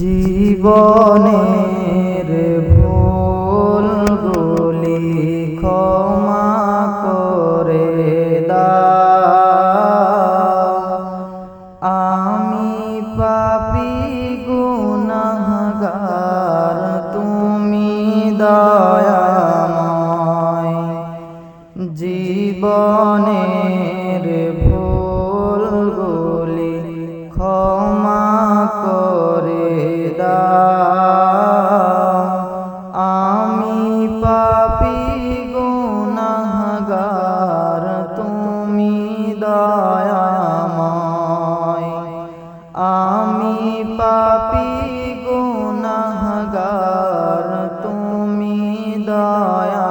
জীবনের ভুলগুলি ক্ষমা করে দা আমি পাপি গুনাহগার তুমি দয়াময় আমি পাপি গুনাহগার তুমি দয়াময়। আমি পাপি গুনাহগার তুমি দয়াময়।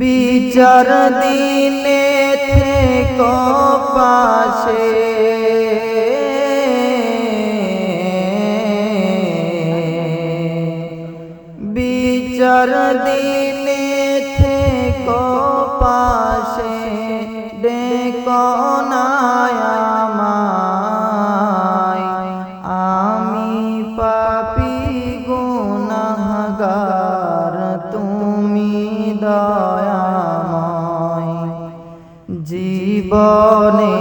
বিচার দিনে বিচার দিনে থেকো পাশে ডেকো নায়ামায় আমি পাপি গুনাহগার তুমি দয়াময়। জীবনের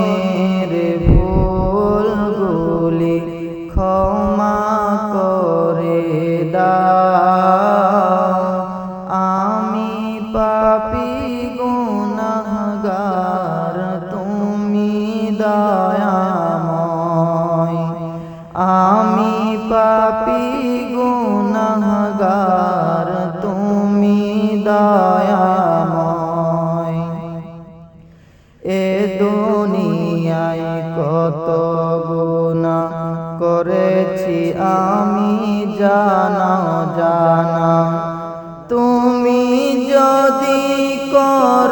দয়াময় এ দুনিয়ায় কত গুণা করেছি আমি জানা জানা তুমি যদি কর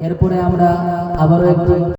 এরপরে আমরা আবারও একটু